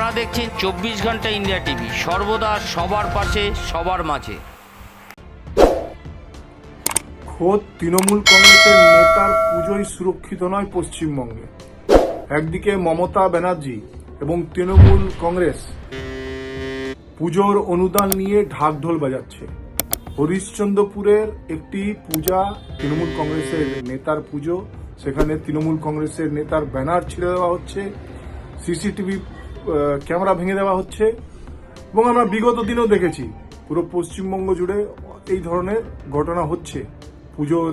আপনারা দেখছেন চব্বিশ ঘণ্টা ইন্ডিয়া টিভি। সর্বদা সবার পাশে, সবার মাঝে। খোদ তৃণমূল কংগ্রেসের নেতার পুজোই সুরক্ষিত নয় পশ্চিমবঙ্গে। একদিকে মমতা ব্যানার্জি এবং তৃণমূল কংগ্রেস পুজোর অনুদান নিয়ে ঢাকঢোল বাজাচ্ছে। হরিশ্চন্দ্রপুরের একটি পূজা তৃণমূল কংগ্রেসের নেতার পুজো, সেখানে তৃণমূল কংগ্রেসের নেতার ব্যানার ছিঁড়ে দেওয়া হচ্ছে। সিসিটিভি ক্যামেরা ভেঙে দেওয়া হচ্ছে এবং আমরা বিগত দিনেও দেখেছি, পুরো পশ্চিমবঙ্গ জুড়ে এই ধরনের ঘটনা হচ্ছে। পুজোর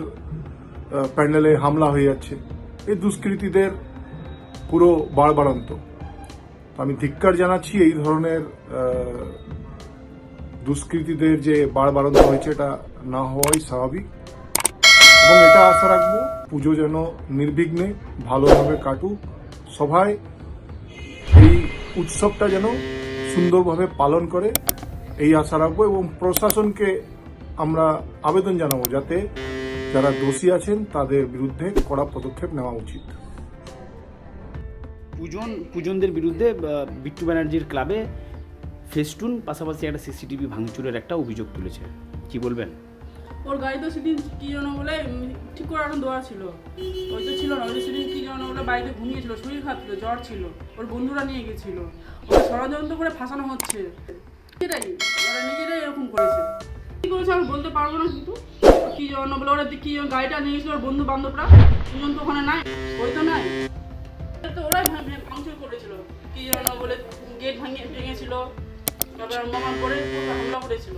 প্যান্ডেলে হামলা হয়ে যাচ্ছে। এই দুষ্কৃতীদের পুরো বাড়বাড়ন্ত আমি ধিক্কার জানাচ্ছি এই ধরনের দুষ্কৃতীদের যে বাড়বাড়ন্ত হয়েছে, এটা না হওয়াই স্বাভাবিক। এবং এটা আশা রাখব, পুজো যেন নির্বিঘ্নে ভালোভাবে কাটুক। সবাই এই উৎসবটা যেন সুন্দরভাবে পালন করে, এই আশা রাখব এবং প্রশাসনকে আমরা আবেদন জানাব যাতে যারা দোষী আছেন তাদের বিরুদ্ধে কড়া পদক্ষেপ নেওয়া উচিত। পুজন, পুজনদের বিরুদ্ধে বিট্টু ব্যানার্জির ক্লাবে ফেস্টুন, পাশাপাশি একটা সিসিটিভি ভাঙচুরের একটা অভিযোগ তুলেছে। কি বলবেন? ওর গাড়িতে সেদিন কি যেন বলে ঠিক করে এখন দেওয়া ছিল। ওই তো ছিল না ওই সেদিন কি যেন বলে বাড়িতে ঘুমিয়েছিল, শরীর খারাপ ছিল, জ্বর ছিল। ওর বন্ধুরা নিয়ে গেছিল। ওকে ষড়যন্ত্র করে ফাঁসানো হচ্ছে। সেটাই ওরা নিজেরাই এরকম করেছে। কি করেছে আমি বলতে পারব না কিন্তু। কি যেন বলে, ওরা কি গাড়িটা নিয়ে গেছিল, ওর বন্ধু বান্ধবরা। দুজন তো ওখানে নাই, ওই তো নাই। তো ওরাই ভাঙচুর করেছিল। কি যেন বলে, গেট ভাঙিয়ে ভেঙেছিল। তারপর মামার উপর হামলা করেছিল।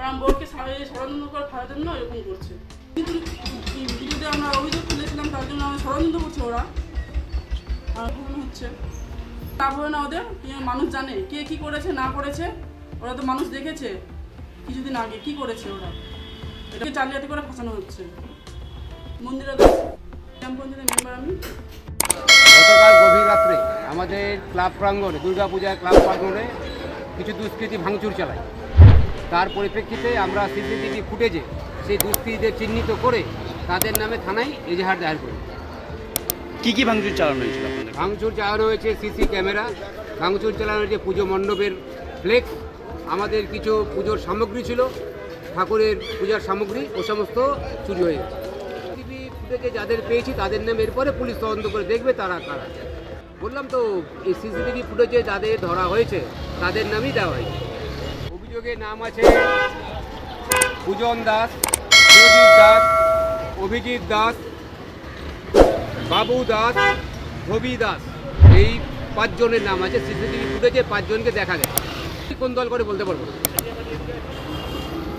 ওরা সারা- ষড়যন্ত্র করে ফেলার জন্য এরকম করছে। কিন্তু ভিডিওতে আমরা অভিযোগ তুলেছিলাম, তার জন্য আমরা ষড়যন্ত্র করছে ওরা। আর হচ্ছে? হয় না ওদের মানুষ জানে, কে কি করেছে, না করেছে, ওরা তো মানুষ দেখেছে। কিছুদিন আগে কি করেছে ওরা? এটাকে জালিয়াতি করে ফাঁসানো হচ্ছে। মন্দিরে গ্রাম পঞ্চায়েতের মেম্বার আমি। গভীর রাত্রে আমাদের ক্লাব প্রাঙ্গণে, দুর্গাপূজার ক্লাব প্রাঙ্গণে কিছু দুষ্কৃতি ভাঙচুর চালায়। তার পরিপ্রেক্ষিতে আমরা সিসিটিভি ফুটেজে সেই দুষ্কৃতীদের চিহ্নিত করে তাদের নামে থানায় এজাহার দায়ের করি। কি কি ভাঙচুর চালানো হয়েছিল ভাঙচুর চালানো হয়েছে সিসি ক্যামেরা ভাঙচুর চালানো হয়েছে পুজো মণ্ডপের ফ্লেক্স আমাদের কিছু পুজোর সামগ্রী ছিল ঠাকুরের পূজার সামগ্রী ও সমস্ত চুরি হয়ে গেছে। সিসিটিভি ফুটেজে যাদের পেয়েছি তাদের নামে এরপরে পুলিশ তদন্ত করে দেখবে তারা কারা। বললাম তো এই সিসিটিভি ফুটেজে যাদের ধরা হয়েছে তাদের নামই দেওয়া হয়েছে। অভিযোগের নাম আছে পূজন দাস সুরজিৎ দাস অভিজিৎ দাস বাবু দাস রবি দাস। এই পাঁচজনের নাম আছে সিসিটিভি ফুটেজে পাঁচজনকে দেখা গেছে আমি কোন দল করে বলতে পারব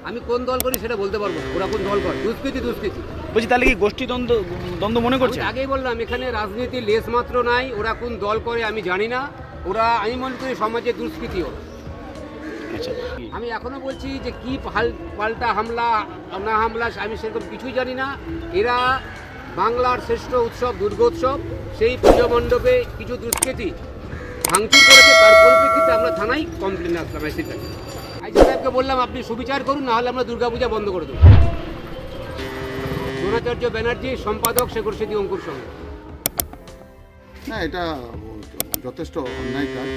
আমি কোন দল করি সেটা বলতে পারব ওরা কোন দল করে? দুষ্কৃতি দুষ্কৃতি। বলছি তাহলে কি গোষ্ঠী দ্বন্দ্ব দ্বন্দ্ব মনে করছে? আগেই বললাম এখানে রাজনীতি লেশ মাত্র নাই। ওরা কোন দল করে আমি জানি না। ওরা আমি মনে করি সমাজে দুষ্কৃতি ওরা আচ্ছা আমি এখনও বলছি যে কি পাল্টা হামলা না হামলা আমি সেরকম কিছুই জানি না। এরা বাংলার শ্রেষ্ঠ উৎসব দুর্গোৎসব সেই পুজো মণ্ডপে কিছু দুষ্কৃতি ভাঙচুর করেছে তার পরিপ্রেক্ষিতে আমরা থানায় কমপ্লেন আসলাম আইসি আইসি সাহেবকে বললাম আপনি সুবিচার করুন নাহলে আমরা দুর্গাপূজা বন্ধ করে দেবো। দ্রোণাচার্য ব্যানার্জি সম্পাদক শেখর সেতী অঙ্কুর সঙ্গে। না এটা যথেষ্ট অন্যায় কাজ।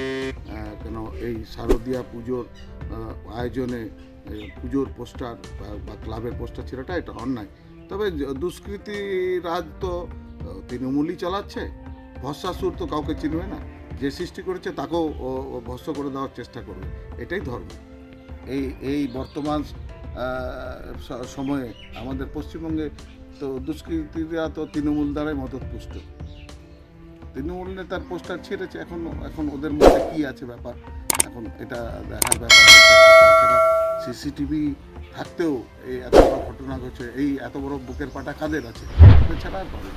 কেন এই শারদীয়া পুজোর আয়োজনে পুজোর পোস্টার বা- ক্লাবের পোস্টার ছেড়াটা এটা অন্যায় তবে জ- রাজ তো তৃণমূলই চালাচ্ছে। ভস্মাসুর তো কাউকে চিনবে না। যে সৃষ্টি করেছে, তাকেও ভস্ম করে দেওয়ার চেষ্টা করবে। এটাই ধর্ম। এই এই বর্তমান সময়ে আমাদের পশ্চিমবঙ্গে তো দুষ্কৃতীরা তো তৃণমূল দ্বারাই মদতপুষ্ট। তৃণমূল নেতার পোস্টার ছেড়েছে, এখন এখন ওদের মধ্যে কি আছে ব্যাপার? এখন এটা দেখার ব্যাপার সিসিটিভি থাকতেও এই এত বড় ঘটনা ঘটছে, এই এত বড় বুকের পাটা কাদের আছে? এছাড়া আর পাবে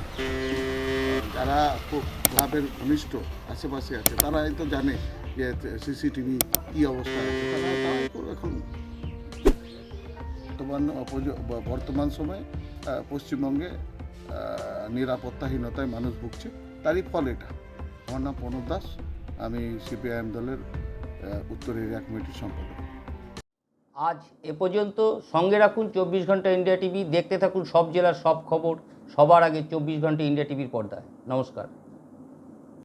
যারা খুব ক্লাবের ঘনিষ্ঠ আশেপাশে আছে, তারাই তো জানে যে সিসিটিভি কী অবস্থা আছে, তারা এখন বর্তমান বর্তমান সময়ে পশ্চিমবঙ্গে নিরাপত্তাহীনতায় মানুষ ভুগছে। তারই ফল এটা। আমার নাম প্রণব দাস, আমি সিপিআইএম দলের উত্তরের উত্তর এরিয়া কমিটির সম্পাদক। আজ এ পর্যন্ত সঙ্গে রাখুন চব্বিশ ঘণ্টা ইন্ডিয়া টিভি, দেখতে থাকুন সব জেলার সব খবর, সবার আগে চব্বিশ ঘণ্টা ইন্ডিয়া টিভির পর্দায়। নমস্কার।